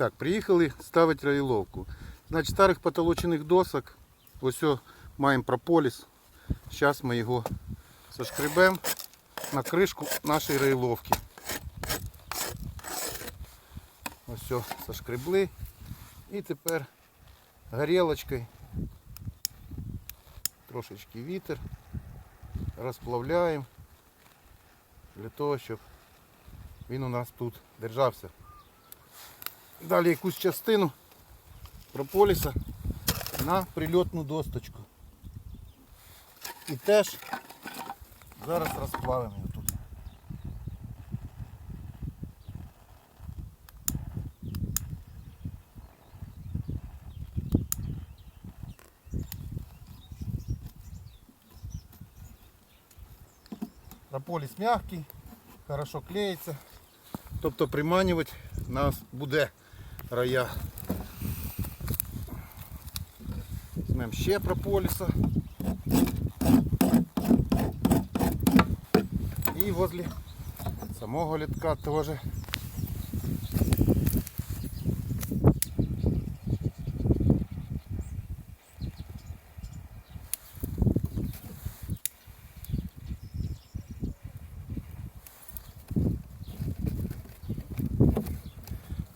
Так, приїхали ставити раїловку. Значить, старих потолочених досок. Ось маємо прополіс. Зараз ми його зашкребемо на кришку нашої раїловки. Ось зашкребли. І тепер горілочкою трошечки вітер розплавляємо для того, щоб він у нас тут держався. Далі якусь частину прополіса на прильотну досточку. І теж зараз розплавимо його тут. Прополіс м'який, хорошо клеїться. Тобто приманювати нас буде рая. Візьмемо ще прополіса. І возле самого літка теж.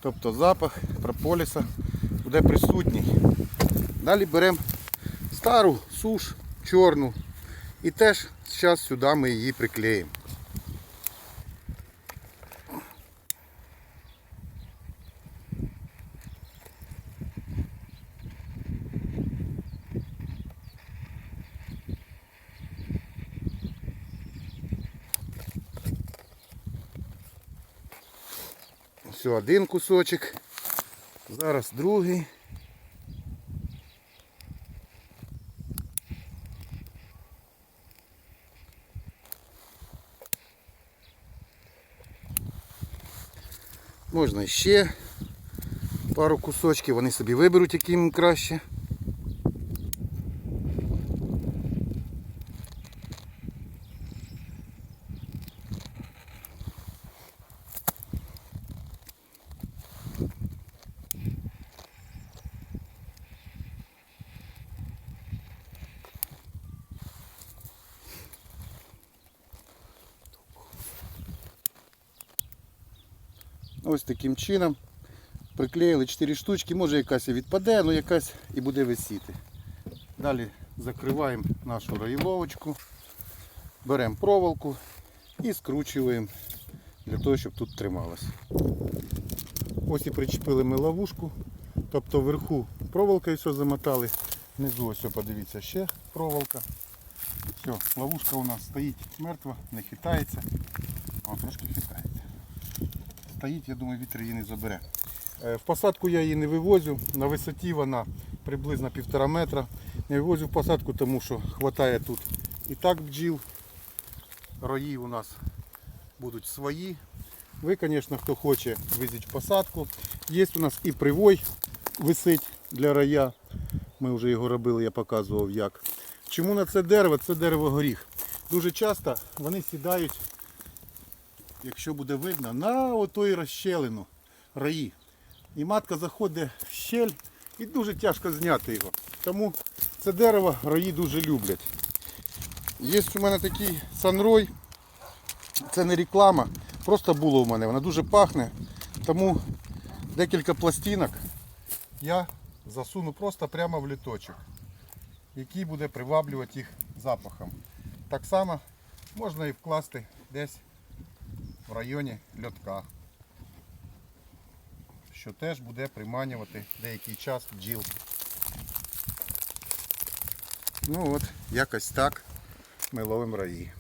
Тобто запах прополіса буде присутній. Далі беремо стару суш чорну і теж зараз сюди ми її приклеїмо. Все, один кусочок. Зараз другий. Можна ще пару кусочків, вони собі виберуть, яким їм краще. Ось таким чином приклеїли 4 штучки, може якась і відпаде, але якась і буде висіти. Далі закриваємо нашу раїловочку, беремо проволоку і скручуємо для того, щоб тут трималось. Ось і причепили ми ловушку, тобто вверху проволокою все замотали, внизу ось подивіться ще проволока. Все, ловушка у нас стоїть мертва, не хитається. О, трошки хитається стоїть, я думаю, вітер її не забере. Е, В посадку я її не вивозю. На висоті вона приблизно півтора метра. Не вивозю в посадку, тому що вистачає тут і так бджіл. Рої у нас будуть свої. Ви, звісно, хто хоче, везіть в посадку. Є у нас і привой висить для рая. Ми вже його робили, я показував як. Чому на це дерево? Це дерево горіх. Дуже часто вони сідають якщо буде видно, на отої розщелину раї. І матка заходить в щель і дуже тяжко зняти його. Тому це дерево раї дуже люблять. Є у мене такий санрой, це не реклама, просто було в мене, вона дуже пахне. Тому декілька пластинок я засуну просто прямо в літочок, який буде приваблювати їх запахом. Так само можна і вкласти десь в районі льотка, що теж буде приманювати деякий час бджіл. Ну от, якось так ми ловимо раї.